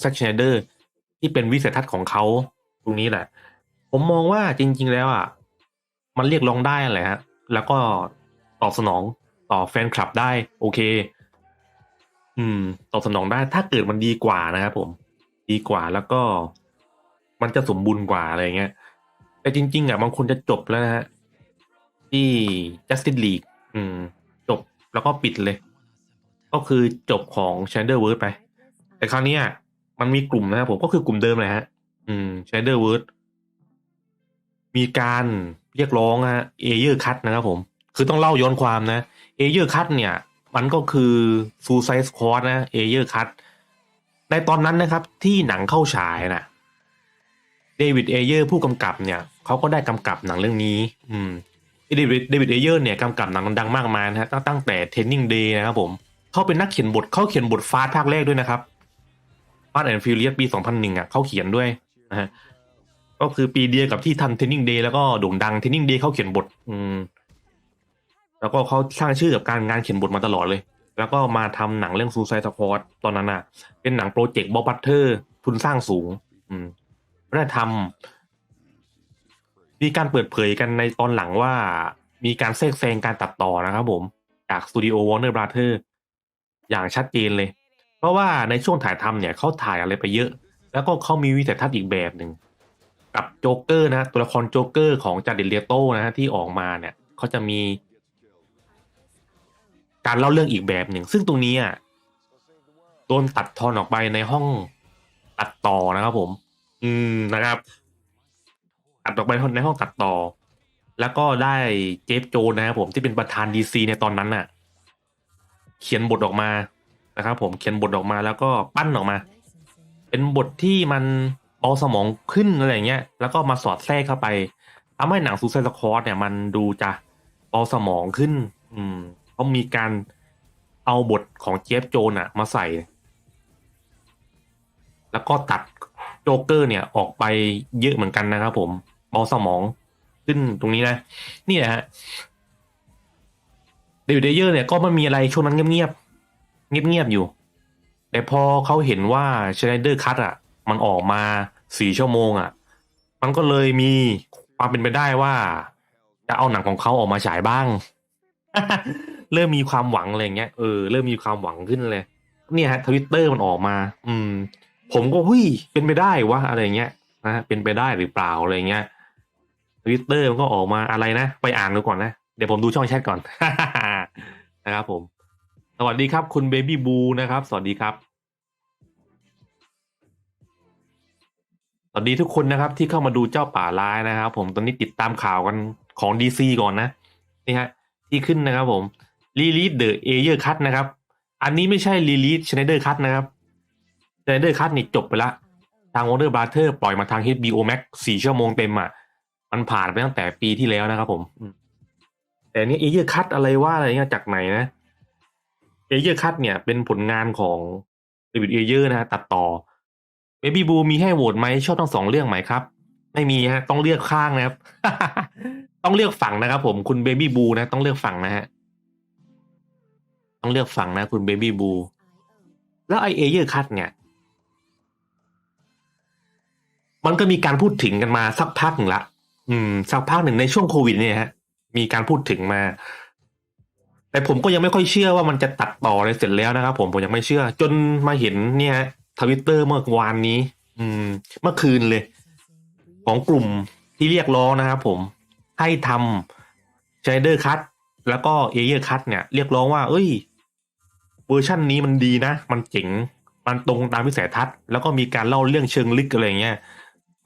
แซ็กชไนเดอร์ที่เป็นวิสัยทัศน์ของเขาตรงนี้แหละ ผมมองว่าจริง ๆ แล้วอะมันเรียกร้องได้แหละฮะแล้วก็ตอบสนองต่อแฟนคลับได้ โอเค อืม ตอบสนองได้ถ้าเกิดมันดีกว่านะครับผม ดีกว่าแล้วก็ มันจะสมบูรณ์กว่าอะไรเงี้ยแต่จริง ๆ อะบางคนจะจบแล้วนะฮะที่ Justice League อืม จบแล้วก็ปิดเลย ก็คือจบของ s h a n d e r w o r d ไป แต่คราวนี้ย มันมีกลุ่มนะครับผมก็คือกลุ่มเดิมเลยฮะ อืม s h a n d e r w o r d มีการเรียกร้องฮะเอเยอร์คัตนะครับผม คือต้องเล่าย้อนความนะเอเยอร์คัตเนี่ย มันก็คือซูไซส์คอร์นะเอเยอร์คัตในตอนนั้นนะครับ ที่หนังเข้าฉายนะเดวิดเอเยอร์ผู้กำกับเนี่ยเขาก็ได้กำกับหนังเรื่องนี้ อืมเดวิดเดวิดเอเยอร์เนี่ยกำกับหนังดังมากมายนะฮะตั้งแต่ Training Day นะครับผมเขาเป็นนักเขียนบทเขาเขียนบทฟาสภาคแรกด้วยนะครับ ฟาสแอนด์ฟิวเลียปี 2001 อะเขาเขียนด้วยนะฮะก็คือปีเดียวกับที่ทำ Training Day แล้วก็โด่งดัง Training Day เขาเขียนบท อืม แล้วก็เขาสร้างชื่อกับการงานเขียนบทมาตลอดเลย แล้วก็มาทำหนังเรื่องซูไซส์สควอตตอนนั้นอะ เป็นหนังโปรเจกต์บอบัตเทอร์ทุนสร้างสูง อืมได้ทำมีการเปิดเผยกันในตอนหลังว่ามีการแทรกแซงการตัดต่อนะครับผม จากสตูดิโอวอร์เนอร์บราเธอร์อย่างชัดเจนเลย เพราะว่าในช่วงถ่ายทำเนี่ยเขาถ่ายอะไรไปเยอะ แล้วก็เขามีวิสัยทัศน์อีกแบบหนึ่งกับโจ๊กเกอร์นะตัวละครโจ๊กเกอร์ของจาร์ดิเลียโตนะที่ออกมาเนี่ยเขาจะมี การเล่าเรื่องอีกแบบหนึ่ง ซึ่งตรงนี้อะโดนตัดทอนออกไปในห้องตัดต่อนะครับผม อืมนะครับ ตัดออกไปในห้องตัดต่อ แล้วก็ได้เจฟโจนนะครับผมที่เป็นประธานดีซีในตอนนั้นน่ะ เขียนบทออกมา นะครับผมเขียนบทออกมาแล้วก็ปั้นออกมา เป็นบทที่มันเบาสมองขึ้นอะไรเงี้ยแล้วก็มาสอดแทรกเข้าไปทำให้หนังซูซอร์คอร์เนี่ยมันดูจะเบาสมองขึ้น อืมเขาะมีการเอาบทของเจฟโจนอะมาใส่ แล้วก็ตัดโจ๊กเกอร์เนี่ยออกไปเยอะเหมือนกันนะครับผมเบาสมองขึ้นตรงนี้นะ นี่แหละฮะเดวิดเดเยอร์เนี่ยก็ไม่มีอะไรช่วงนั้นเงียบๆ เงียบๆอยู่ แต่พอเขาเห็นว่าชไนเดอร์คัตอะ มันออกมาสี่ชั่วโมงอะ มันก็เลยมีความเป็นไปได้ว่า จะเอาหนังของเขาออกมาฉายบ้าง เริ่มมีความหวังอะไรเงี้ยเออเริ่มมีความหวังขึ้นเลย เนี่ยฮะทวิตเตอร์มันออกมา อืม ผมก็หุ้ยเป็นไปได้วะอะไรเงี้ยนะเป็นไปได้หรือเปล่าอะไรเงี้ยทวิตเตอร์มันก็ออกมาอะไรนะ ไปอ่านดูก่อนนะ เดี๋ยวผมดูช่องแชทก่อนนะครับผม สวัสดีครับ คุณเบบี้บูนะครับ สวัสดีครับ สวัสดีทุกคนนะครับ ที่เข้ามาดูเจ้าป่าร้ายนะครับ ผมตอนนี้ติดตามข่าวกันของดีซีก่อนนะนี่ฮะที่ขึ้นนะครับผมรีลีดเดอะเอเยอร์คัตนะครับ อันนี้ไม่ใช่รีลีดชไนเดอร์คัตนะครับชไนเดอร์คัตนี่จบไปละทาง Warner Brother ปล่อยมาทาง HBO Max สี่ชั่วโมงเต็มอะมันผ่านไปตั้งแต่ปีที่แล้วนะครับผม แต่นนี้เอเยอร์คัตอะไรว่าอะไรเงี้ยจากไหนนะ เอเยอร์คัตเนี่ยเป็นผลงานของเดวิดเอเยอร์นะฮะตัดต่อเบบี้บูมีให้โหวตไหมชอบทั้งสองเรื่องไหมครับ ไม่มีฮะ ต้องเลือกข้างนะครับ ต้องเลือกฝั่งนะครับผมคุณเบบี้บูนะ ต้องเลือกฝั่งนะฮะต้องเลือกฝั่งนะ คุณเบบี้บูแล้วไอเอเยอร์คัตเนี่ย มันก็มีการพูดถึงกันมาสักพักหนึ่งละ อืม สักพักหนึ่งในช่วงโควิดเนี่ยฮะ มีการพูดถึงมา แต่ผมก็ยังไม่ค่อยเชื่อว่ามันจะตัดต่ออะไรเสร็จแล้วนะครับ ผมผมยังไม่เชื่อ จนมาเห็นเนี่ยทวิตเตอร์เมื่อวานนี้ อืม เมื่อคืนเลย ของกลุ่มที่เรียกร้องนะครับผมให้ทำ c h เดอร์คัตแล้วก็เอเยอร์คัตเนี่ย เรียกร้องว่า เอ้ย เวอร์ชันนี้มันดีนะ มันเจ๋ง มันตรงตามวิสัยทัศน์ แล้วก็มีการเล่าเรื่องเชิงลึกอะไรเงี้ย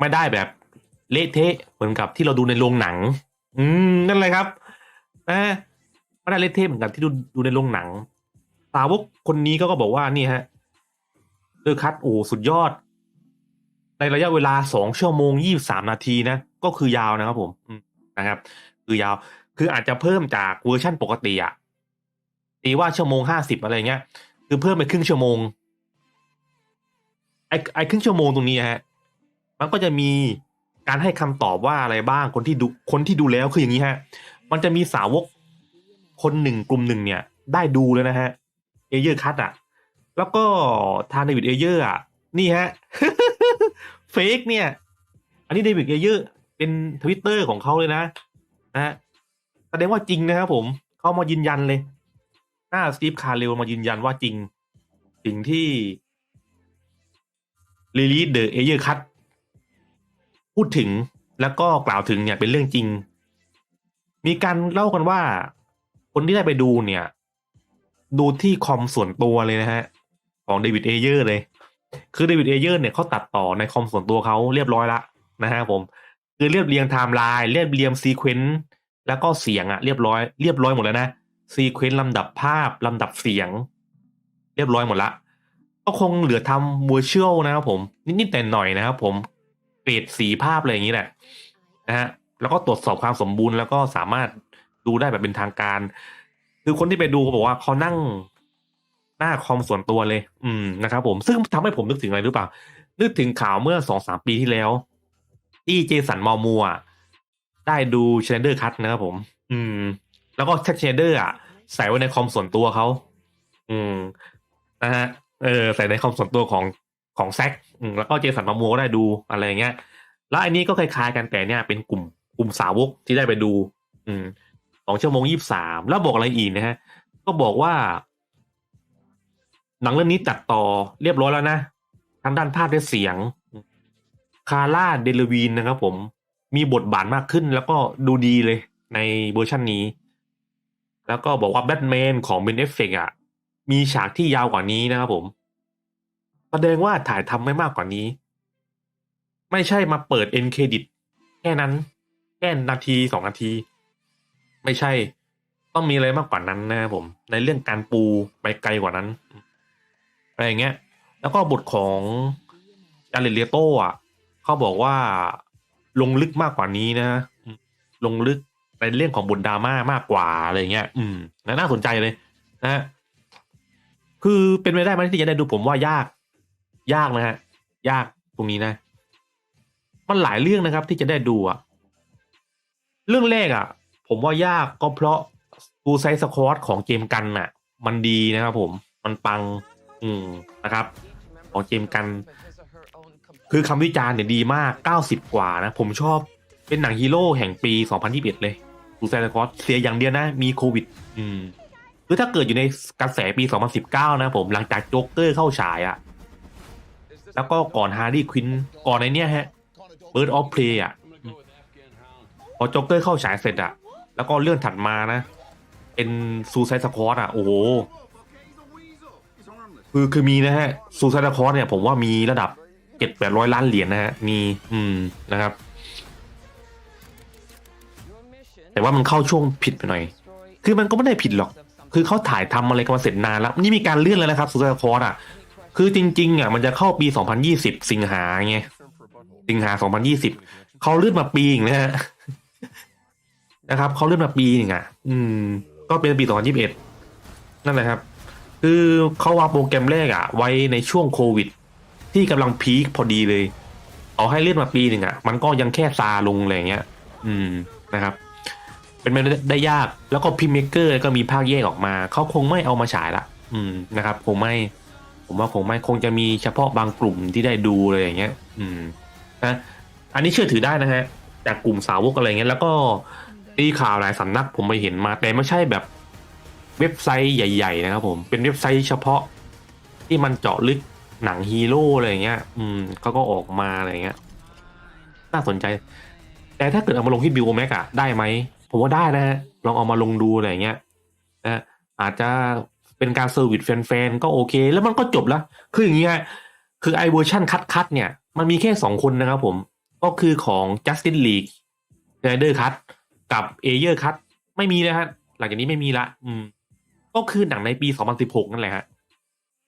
ไม่ได้แบบเละเทะเหมือนกับที่เราดูในโรงหนัง อืม นั่นเลยครับนะ ไม่ได้เละเทะเหมือนกับที่ดูดูในโรงหนัง สาวกคนนี้ก็ก็บอกว่านี่ฮะเดอคัตโอ้สุดยอด ในระยะเวลาสองชั่วโมงยี่สามนาทีนะ ก็คือยาวนะครับผมนะครับ คือยาว คืออาจจะเพิ่มจากเวอร์ชั่นปกติอะตีว่าชั่วโมงห้าสิบอะไรเงี้ย คือเพิ่มไปครึ่งชั่วโมงไอ้ไอ้ครึ่งชั่วโมงตรงนี้ฮะ มันก็จะมีการให้คำตอบว่าอะไรบ้างคนที่ดูคนที่ดูแล้วคืออย่างนี้ฮะ มันจะมีสาวก คนหนึ่งกลุ่มหนึ่งเนี่ย ได้ดูแล้วนะฮะ เอเยอร์คัตอะ แล้วก็ทางเดวิดเอเยอร์อะ นี่ฮะเฟกเนี่ย อันนี้เดวิดเอเยอะเป็นทวิตเตอร์ของเขาเลยนะนะฮะแสดงว่าจริงนะครับผม เขามายืนยันเลย หน้าสตีฟคาร์เรลมายืนยันว่าจริง สิ่งที่ลิลีเดอะเอเยอร์คัตพูดถึงแล้วก็กล่าวถึงเนี่ยเป็นเรื่องจริง มีการเล่ากันว่า คนที่ได้ไปดูเนี่ย ดูที่คอมส่วนตัวเลยนะฮะ ของเดวิดเอเยอร์เลย คือเดวิดเอเยอร์เนี่ยเขาตัดต่อในคอมส่วนตัวเขาเรียบร้อยละนะฮะผม คือเรียบเรียงไทม์ไลน์เรียบเรียงซีเควนต์แล้วก็เสียงอะเรียบร้อยเรียบร้อยหมดแล้วนะซีเควนต์ลำดับภาพลำดับเสียง เรียบร้อยหมดละก็คงเหลือทำว i ช u a l นะครับผม นิดๆแต่หน่อยนะครับผมเกรดสีภาพอะไรอย่างนี้แหละนะฮะแล้วก็ตรวจสอบความสมบูรณ์แล้วก็สามารถ ดูได้แบบเป็นทางการ คือคนที่ไปดูเขาบอกว่าเขานั่งหน้าคอมส่วนตัวเลย อืมนะครับผมซึ่งทำให้ผมนึกถึงอะไรหรือเปล่า นึกถึงข่าวเมื่อสองสามปีที่แล้ว ที่เจสันมอร์มัวได้ดูเชนเดอร์คัตนะครับผม อืม แล้วก็แท็กเชนเดอร์อะใส่ไว้ในคอมส่วนตัวเขาอืมนะฮะเออใส่ในคอมส่วนตัวของของแซกแล้วก็เจสันมามัวก็ได้ดูอะไรอย่างเงี้ย แล้วอันนี้ก็คล้ายๆกันแต่เนี่ยเป็นกลุ่มกลุ่มสาวกที่ได้ไปดู อืม สองชั่วโมงยี่สามแล้วบอกอะไรอีกนะฮะ ก็บอกว่า หนังเรื่องนี้ตัดต่อเรียบร้อยแล้วนะทั้งด้านภาพและเสียง คาร่าเดลวีนนะครับผมมีบทบาทมากขึ้นแล้วก็ดูดีเลยในเวอร์ชันนี้ แล้วก็บอกว่าแบทแมนของเบนเอฟเฟกอะ มีฉากที่ยาวกว่านี้นะครับผมแสดงว่าถ่ายทำไม่มากกว่านี้ ไม่ใช่มาเปิดเอ็นเครดิตแค่นั้น แค่นาทีสองนาที ไม่ใช่ ต้องมีอะไรมากกว่านั้นนะครับผม ในเรื่องการปูไปไกลกว่านั้น อะไรอย่างเงี้ย แล้วก็บทของอาเลเลโตอะเขาบอกว่าลงลึกมากกว่านี้นะลงลึกในเรื่องของบทดราม่ามากกว่าอะไรเงี้ย อืมน่าสนใจเลยนะคือเป็นไปได้ไหมที่จะได้ดูผมว่ายาก ยากนะฮะ ยากตรงนี้นะ มันหลายเรื่องนะครับที่จะได้ดูอะเรื่องแรกอะ ผมว่ายากก็เพราะดูไซส์สควอตของเจมกันน่ะ มันดีนะครับผมมันปัง อืมนะครับ ของเจมกัน คือคำวิจารณ์เนี่ยดีมาก 90 กว่านะ ผมชอบเป็นหนังฮีโร่แห่งปี 2021 เลยดูไซส์สควอตเสียอย่างเดียวนะ มีโควิด อืมคือถ้าเกิดอยู่ในกระแสปี 2019 นะผมหลังจากโจ๊กเกอร์เข้าฉายอะแล้วก็ก่อนฮาร์ดี้ควินก่อนในเนี้ยฮะ Bird of Prey อะพอโจ๊กเกอร์เข้าฉายเสร็จอะ แล้วก็เรื่องถัดมานะ เป็นซูไซส์สควอตอะโอ้โห คือคือมีนะฮะซูไซด์คอร์เนี่ย ผมว่ามีระดับเจ็ดแปดร้อยล้านเหรียญนะฮะ มี อืม นะครับ แต่ว่ามันเข้าช่วงผิดไปหน่อย คือมันก็ไม่ได้ผิดหรอก คือเขาถ่ายทำอะไรกันมาเสร็จนานแล้ว นี่มีการเลื่อนแล้วนะครับซูไซด์คอร์อะ คือจริงๆอะมันจะเข้าปี 2020 สิงหาไง สิงหา 2020 เขาเลื่อนมาปีอีกนะฮะ นะครับเขาเลื่อนมาปีหนึ่งอะ อืม ก็เป็นปี2021นั่นแหละครับ คือเขาวางโปรแกรมแรกอะไว้ในช่วงโควิด ที่กำลังพีคพอดีเลยเอาให้เลื่อนมาปีหนึ่งอะมันก็ยังแค่ซาลงอะไรเงี้ย อืมนะครับ เป็นไปได้ยากแล้วก็พิมเมเกอร์ก็มีภาคแยกออกมาเขาคงไม่เอามาฉายละ อืมนะครับ คงไม่ ผมว่าคงไม่คงจะมีเฉพาะบางกลุ่มที่ได้ดูเลยอย่างเงี้ย อืมนะอันนี้เชื่อถือได้นะฮะจากกลุ่มสาวกอะไรเงี้ยแล้วก็ ตีข่าวหลายสำนักผมไปเห็นมา แต่ไม่ใช่แบบเว็บไซต์ใหญ่ ๆ นะครับผมเป็นเว็บไซต์เฉพาะที่มันเจาะลึกหนังฮีโร่อะไรอย่างเงี้ย อืมเขาก็ออกมาอะไรอย่างเงี้ย น่าสนใจ แต่ถ้าเกิดเอามาลงที่บิวแม็กอะได้ไหม ผมว่าได้นะฮะ ลองเอามาลงดูอะไรอย่างเงี้ยนะอาจจะเป็นการเซอร์วิสแฟนๆ ก็โอเค แล้วมันก็จบแล้วคืออย่างเงี้ย คือไอเวอร์ชันคัดคัดเนี่ย มันมีแค่สองคนนะครับผม ก็คือของ Justin League Snyder Cut กับเอเยอร์คัตไม่มีนะฮะหลังจากนี้ไม่มีละ อืม ก็คือหนังในปี 2016 นั่นแหละฮะ